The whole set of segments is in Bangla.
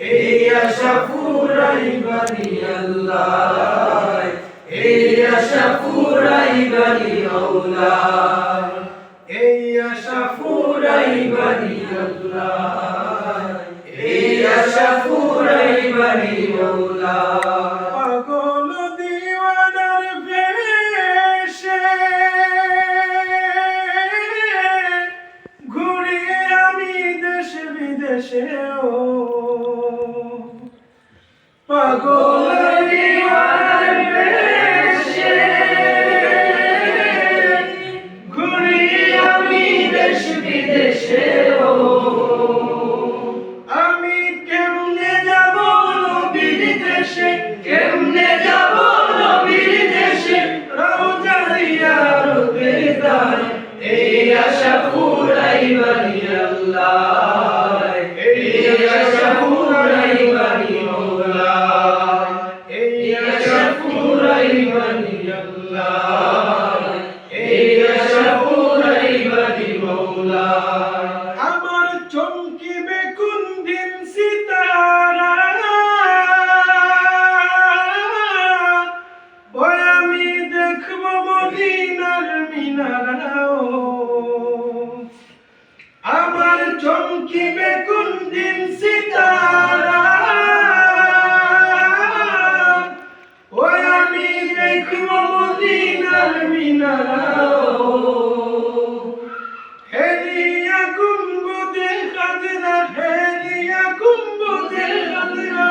এই আশা ফুরাই বানি আল্লাহ। এই আশা ফুরাই বানি আল্লাহ। এই আশা ফুরাই বানি আল্লাহ। এই আশা ফুরাই বানি আল্লাহ। এই আশা পুরাই বানি আল্লাহ। হেরিয়া কুম্বুদে খাজরা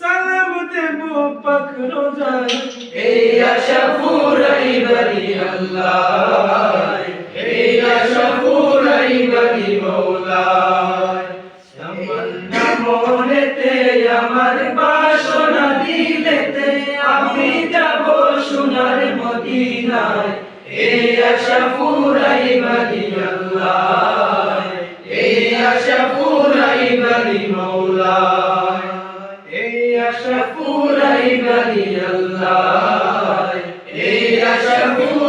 সালাম দেব পাক রোজায় এই আশা পুরাই বাড়ি আল্লাহ। দিলেতে আমি যাব সোনার মদিনায়। এই আশা পুরাই বাড়ি আল্লাহ এই আশা পুরাই বাড়ি মৌলা এই আশা পুরাই বাড়ি আল্লাহ এই আশা পুরাই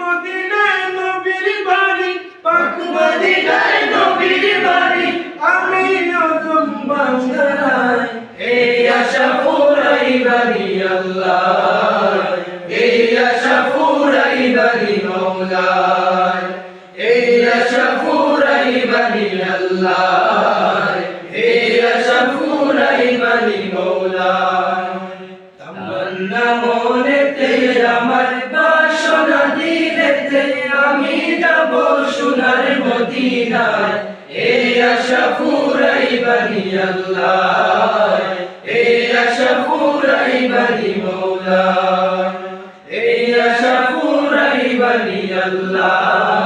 মদিনায় নবীর বাড়ি পাখ মদিনায় নবীর বাড়ি, আমি অদম বাংলায়। এই আশা পুরাই বাড়ি আল্লাহ এই আশা পুরাই বাড়ি মৌলায় এই আশা পুরাই বাড়ি আল্লাহ এই আশা তামান্না মনেতে আশা পুরাই বানি আল্লাহ এই আশা পুরাই বানি মৌলা এই আশা বানি আল্লাহ।